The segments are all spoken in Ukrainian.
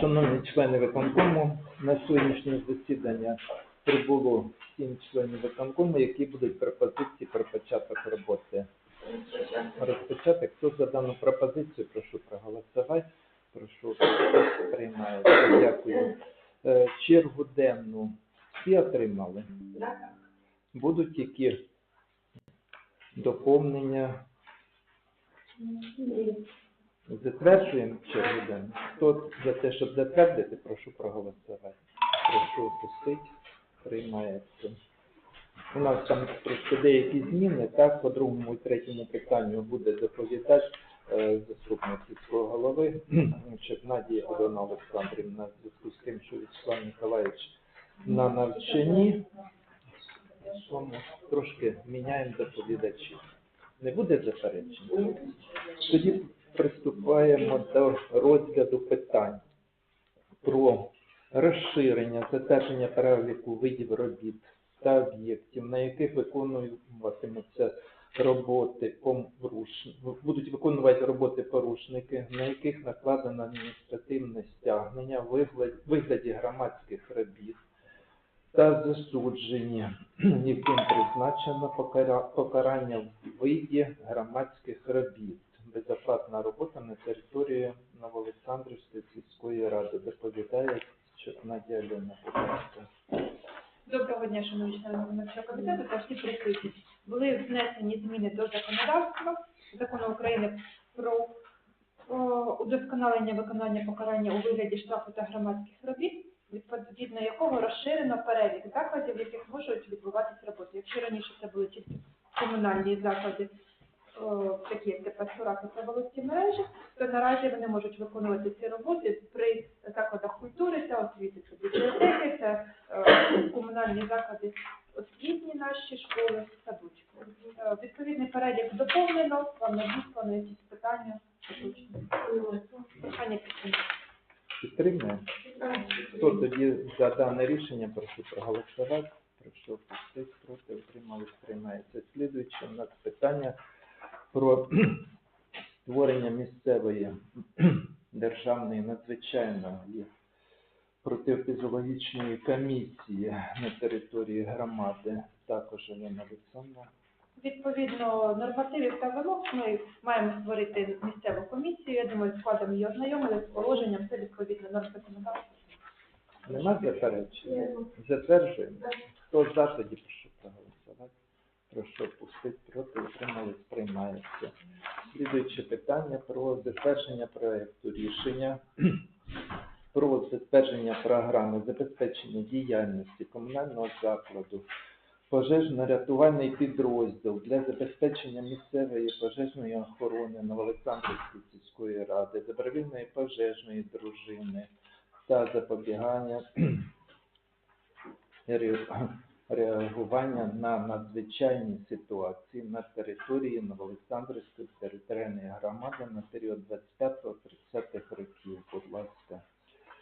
Шановні члени виконкому, на сьогоднішнє засідання прибуло сім членів виконкому, які будуть пропозиції про початок роботи. Розпочати. Хто за дану пропозицію, прошу проголосувати. Прошу приймається. Дякую. Е, Чергу денну всі отримали. Будуть які доповнення? Затверджуємо чергу денну. Хто за те, щоб затвердити, прошу проголосувати. Прошу опустити. Приймається. У нас там трошки деякі зміни, так, по другому і третьому питанню буде доповідати е, заступник сільського голови, Надія Олена Олександрівна, в зв'язку з тим, що Вячеслав Миколаївич на навчанні, трошки міняємо доповідачів. Не буде заперечень? Тоді приступаємо до розгляду питань про розширення, затвердження переліку видів робіт та об'єктів, на яких виконуватимуться роботи будуть виконувати роботи порушники, на яких накладено адміністративне стягнення вигляді громадських робіт та засудження, яким призначено покарання в виді громадських робіт. Безоплатна робота на території Новоолександрівської сільської ради. Доповідає що Надія Альона. Доброго дня, шановні члени виконавчого комітету та всі присутні. Були внесені зміни до законодавства закону України про удосконалення виконання покарання у вигляді штрафу та громадських робіт, відповідно якого розширено перелік закладів, в яких можуть відбуватися роботи. Якщо раніше це були тільки комунальні заклади, такі депастурати та волості мережі, то наразі вони можуть виконувати ці роботи при закладах культури та освіти. Це бібліотеки, це е, комунальні заклади освітні наші школи, садочки. Е, Відповідний перелік доповнено, вам надіслано якісь питання. Прохання підтримати. Підтримує? Хто тоді за дане рішення, прошу проголосувати. Прошу опустити, проти, утримались, приймається. Слідуюче у нас питання про створення місцевої державної надзвичайної протиепізологічної комісії на території громади. Також Олена Олександровна. Відповідно нормативів та вимог ми маємо створити місцеву комісію. Я думаю, складом її ознайомили з положенням, це відповідно норм законодавства. Нема заперечень? Затверджуємо. Хто за, тоді проголосувати. Прошу пустити проти, утримались, приймається. Слідуюче питання про затвердження проекту рішення про затвердження програми забезпечення діяльності комунального закладу пожежно-рятувальний підрозділ для забезпечення місцевої пожежної охорони Новоолександрівської сільської ради, добровільної пожежної дружини та запобігання реагування на надзвичайні ситуації на території Новоолександрівської територіальної громади на період 25-30 років. Будь ласка.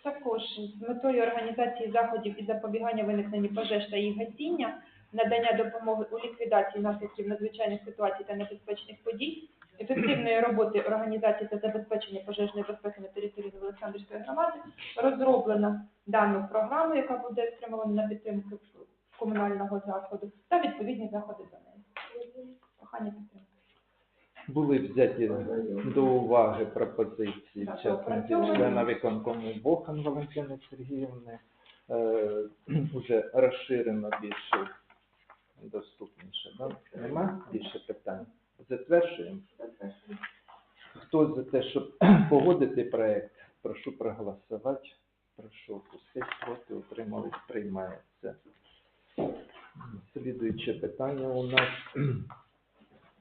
Також з метою організації заходів і запобігання виникненню пожеж та їх гасіння, надання допомоги у ліквідації наслідків надзвичайних ситуацій та небезпечних подій, ефективної роботи організації та забезпечення пожежної безпеки на території Олександрівської громади розроблена дану програму, яка буде спрямована на підтримку комунального закладу, та відповідні заходи за нею. Прохання підтримати. Були взяті до уваги пропозиції Так, опрацьовані. члена виконкому Бохан Валентини Сергіївни. Е, Уже розширено більше доступніше. Да? Нема більше питань? Затверджуємо. Хто за те, щоб погодити проект, прошу проголосувати. Прошу опустити проти, утримались, приймається. Слідуюче питання у нас е,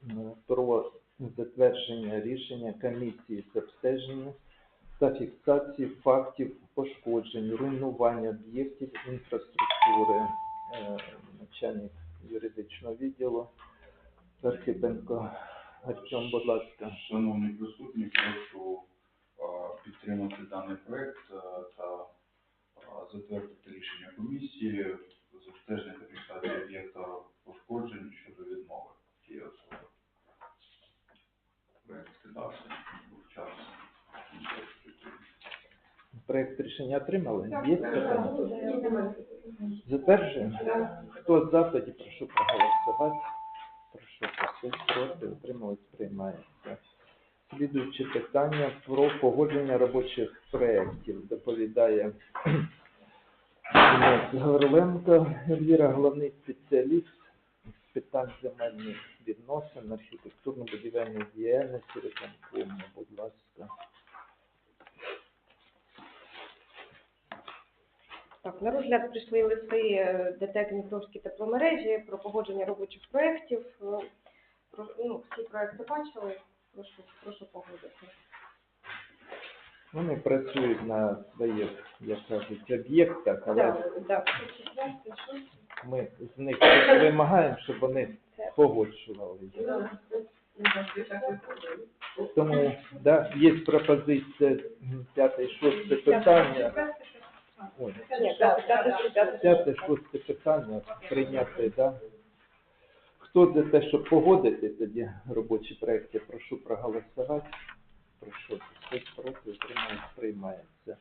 про затвердження рішення комісії з обстеження та фіксації фактів пошкоджень, руйнування об'єктів інфраструктури. Е, Начальник юридичного відділу Архипенко Артем, будь ласка. Шановні присутні, прошу підтримати даний проект та затвердити рішення комісії з обстеження та фіксації об'єкта пошкоджень щодо відмови тієї особи. Проект скидався був час. Проект рішення отримали? Є питання? Затверджуємо? Хто за, тоді прошу проголосувати. Прошу пустити проти, утримались, приймається. Слідуюче питання про погодження робочих проєктів. Доповідає у нас Горленко Елвіра, головний спеціаліст з питань земельних відносин, архітектурно-будівельної діяльності, виконкому. Будь ласка. Так, на розгляд прийшли листи е, ДТЕК Дніпровські тепломережі про погодження робочих проєктів. Е, про- Ну, всі проекти бачили, прошу, прошу погодити. Вони працюють на своїх, як кажуть, об'єктах, але Так, так. ми з них вимагаємо, щоб вони погоджували. Тому да, є пропозиція м, п'яте і шосте питання. Ой, п'яте, шосте питання прийняти, да. Хто за те, щоб погодити тоді робочі проекти, прошу проголосувати. Прошу, проти, утримується, приймається.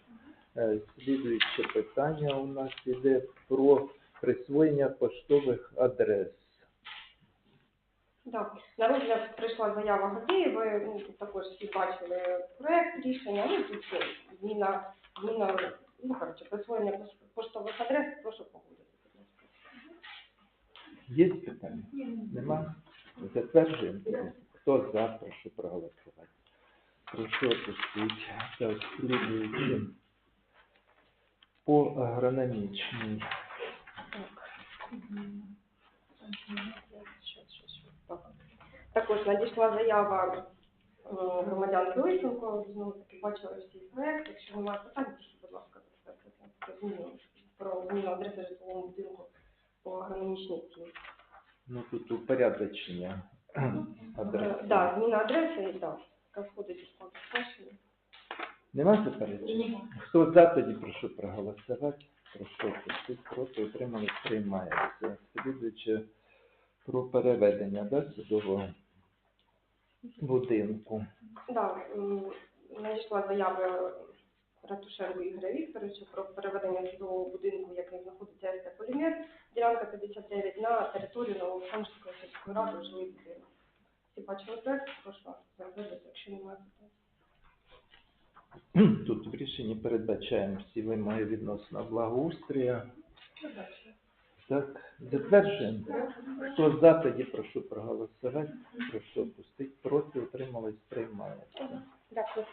Е, Слідуюче питання у нас іде про присвоєння поштових адрес. Так, на розгляд прийшла заява Гадєєвої, ну, тут також всі бачили проект рішення, ну, тут зміна, зміна, ну, коротше, присвоєння поштових адрес, прошу погодити. Є питання? Нема? Затверджуємо? Хто за, прошу проголосувати. Прошу. Так, слідуючи. По агрономічній. Так. Також надійшла заява е, громадянки Лисенко, знову таки бачили всі проект. Якщо немає питань, прошу, будь ласка, про зміну про зміну адреси житлового будинку по агрономічній ціні. Ну тут упорядочення адреси. Так, да, зміна адреси, і да, яка входить у. Нема заперечень? Хто за, тоді прошу проголосувати. Прошу опустити, проти, утримали, приймається. Слідуючи про переведення да, судового будинку. Да, м, надійшла заява Ратушенко Ігоря Вікторовича про переведення судового будинку, який знаходиться СТ Полімер, ділянка 59 на територію Новоолександрівської сільської ради будинок. Всі бачили проект, прошу вас затвердити, якщо немає питань. Тут в рішенні передбачаємо всі вимоги відносно благоустрія. Так, затверджуємо. Хто за, тоді прошу проголосувати. Прошу опустити. Проти, утримались, приймається. Дякую.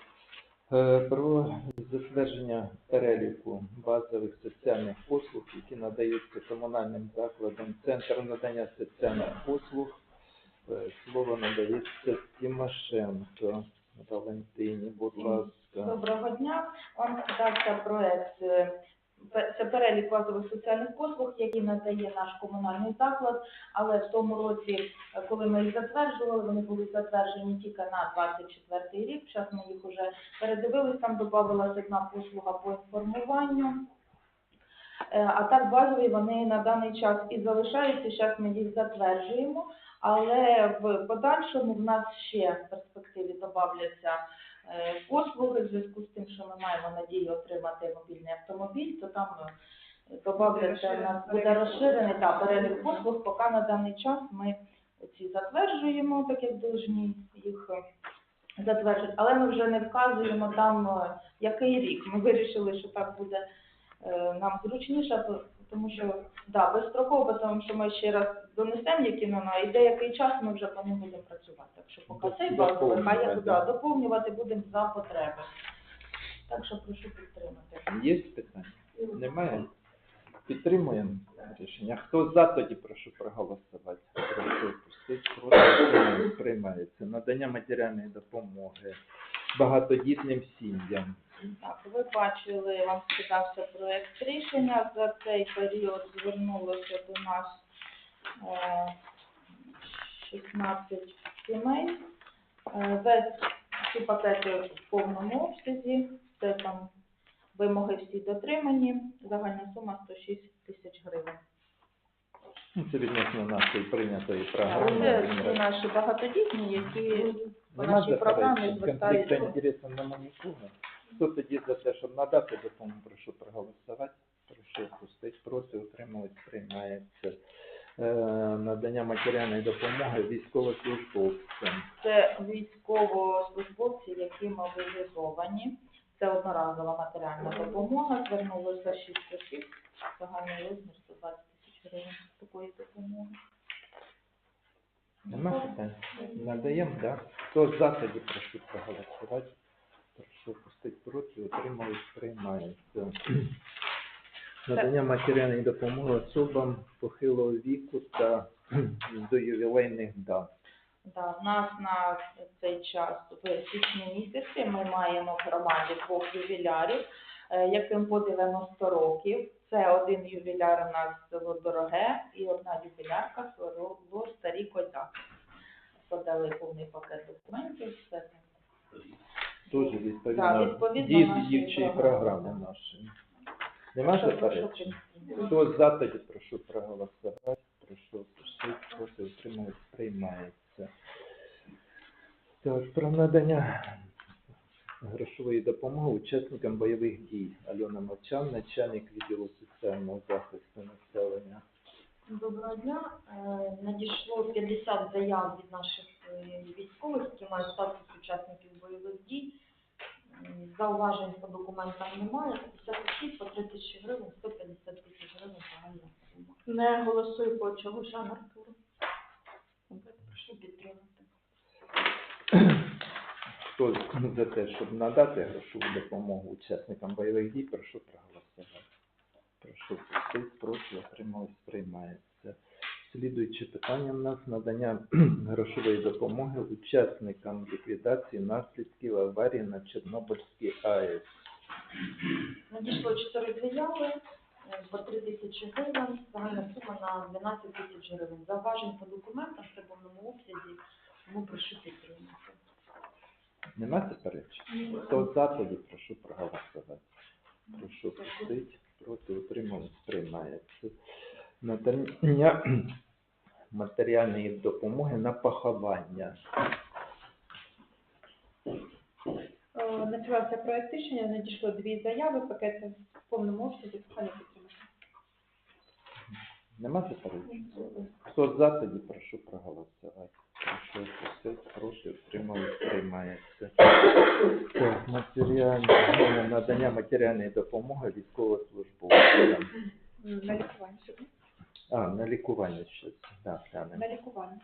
Е, Про затвердження переліку базових соціальних послуг, які надаються комунальним закладам. Центр надання соціальних послуг. Слово надається Тимошенко Валентині, будь ласка. Доброго дня. Вам скидався проект. е, Це перелік базових соціальних послуг, які надає наш комунальний заклад. Але в тому році, е, коли ми їх затверджували, вони були затверджені тільки на 24 рік. Зараз ми їх вже передивились, там додавалася одна послуга по інформуванню. Е, А так базові вони на даний час і залишаються. Зараз ми їх затверджуємо. Але в подальшому в нас ще в перспективі додавляться е, послуги в зв'язку з тим, що ми маємо надію отримати мобільний автомобіль, то там е, додавляться, у нас буде розширений та, перелік послуг, поки на даний час ми ці затверджуємо, так як должні їх е, затверджувати, але ми вже не вказуємо там, який рік. Ми вирішили, що так буде нам зручніше, тому що да, безстроково, тому що ми ще раз донесемо, які на і деякий час ми вже по ним будемо працювати. Так що поки цей базовий, Доповнювати, да, да. доповнювати будемо за потреби. Так що прошу підтримати. Є питання? Немає? Підтримуємо рішення. Хто за, тоді прошу проголосувати. Прошу пустити, проти приймається. Надання матеріальної допомоги багатодітним сім'ям. Так, ви бачили, вам скидався проект рішення. За цей період звернулося до нас е, 16 сімей. Е, Весь ці пакети в повному обсязі, це там вимоги всі дотримані, загальна сума 106 тисяч гривень. Ну, Це відносно нашої прийнятої Це програми. всі наші багатодітні, які по Нема нашій програмі заперечень? Конфлікту звертаються. інтересів нема нікого. Хто тоді за те, щоб надати допомогу, прошу проголосувати. Прошу пустити проти, утримались, приймається. Е, надання матеріальної допомоги військовослужбовцям. Це військовослужбовці, які мобілізовані. Це одноразова матеріальна допомога. Звернулося 6 осіб. Загальний розмір 120 тисяч такої допомоги. Нема питань? Надаємо, так? Хто за тоді прошу проголосувати. Прошу пустити проти, утримались, приймається. Надання матеріальної допомоги особам похилого віку та до ювілейних дат. Да, в нас на цей час в січні місяці ми маємо в громаді двох ювілярів, е, яким по 90 років. Це один ювіляр у нас село Дороге і одна ювілярка село Старі Козяки. Подали повний пакет документів, все. Теж Да, відповідно відповідно діючої програми. програми нашої. Нема Що- заперечень? Хто за тоді прошу проголосувати, прошу пустити, проти утримались, приймається. Так, про надання грошової допомоги учасникам бойових дій. Альона Мовчан, начальник відділу соціального захисту населення. Доброго дня. Е, Надійшло 50 заяв від наших е, військових, які мають статус учасників бойових дій. Зауважень по документам немає. 56 по 3 тисячі гривень, 150 тисяч гривень загальна сума. Не голосую по чого Жан Артуру. Прошу підтримати. Хто за те, щоб надати грошову допомогу учасникам бойових дій, прошу проголосувати. Прошу пустити, проти, отримались, приймається. Слідуюче питання в нас надання грошової допомоги учасникам ліквідації наслідків аварії на Чорнобильській АЕС. Надійшло 4 заяви по 3 тисячі гривень, загальна сума на 12 тисяч гривень. Зауважень по документам в повному обсязі, тому прошу підтримати. Нема заперечень? Хто за, тоді прошу проголосувати. Прошу пустити, проти, утримались, приймається. Надання матеріальної допомоги на поховання. Е, Надсилався проект рішення, надійшло дві заяви, пакети в повному обсязі. Нема заперечень? Хто за, тоді прошу проголосувати. Прошу пустити, проти, утримались, приймається. Так, матеріальне, надання матеріальної допомоги військовослужбовцям. На лікування. А, на лікування ще. Да, глянемо. На лікування.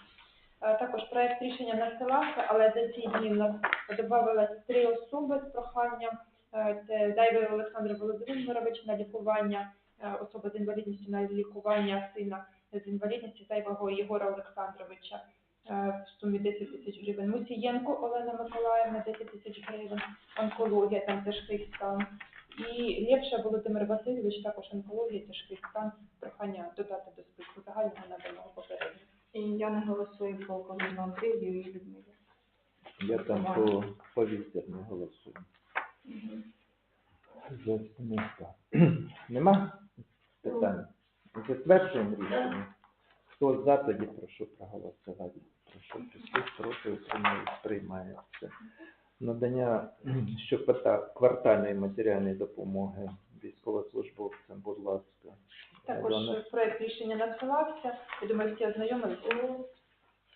Також проект рішення надсилався, але за ці дні в нас додавалось три особи з проханням. Е, Це Дайвер Олександр Володимирович на лікування, е, особа з інвалідністю на лікування сина з інвалідністю Зайвого Єгора Олександровича е, в сумі 10 тисяч гривень. Мусієнко Олена Миколаївна 10 тисяч гривень, онкологія, там тяжкий стан. І Лєвша Володимир Васильович, також онкологія, тяжкий стан, прохання додати до списку загального наданого попередньо. І я не голосую по Ковальну Андрію і Людмилі. Я там по, по не голосую. Так. Нема питань? Затверджуємо рішення. Хто за, тоді прошу проголосувати. Прошу пустити, проти утримались, приймається. Надання щоквартальної матеріальної допомоги військовослужбовцям, будь ласка. Також Альона. проект рішення надсилався. Я думаю, всі ознайомилися.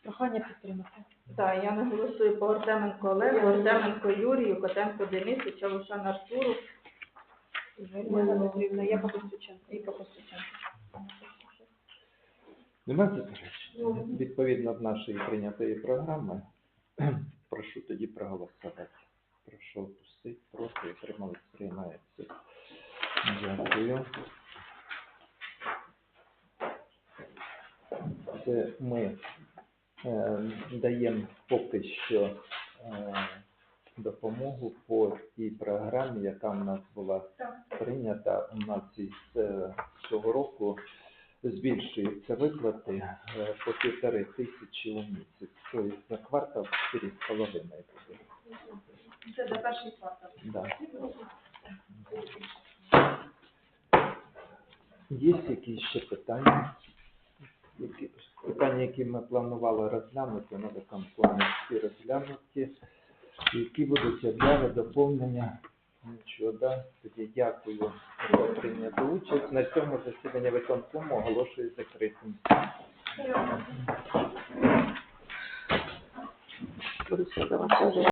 Прохання підтримати. Так, я не голосую по Артеменко Олегу, Артеменко Юрію, Котенко Денису, Чавушан Артуру Ольга Петрівна, я Капустиченко. Нема заперечень? Відповідно до нашої прийнятої програми, прошу тоді проголосувати. Прошу пустити, проти, отримались, приймається. Дякую. Це ми е, даємо поки що е, допомогу по тій програмі, яка в нас була прийнята. У нас із е, цього року збільшуються виплати е, по півтори тисячі у місяць. Тобто за квартал 4,5 буде. Це за перший квартал. Да. Є якісь ще питання? Які питання, які ми планували розглянути, на виконкомі всі розглянуті, які будуть обяви доповнення Нічого? Тоді дякую за прийняту участь. На цьому засідання виконкому оголошую закритим. Буду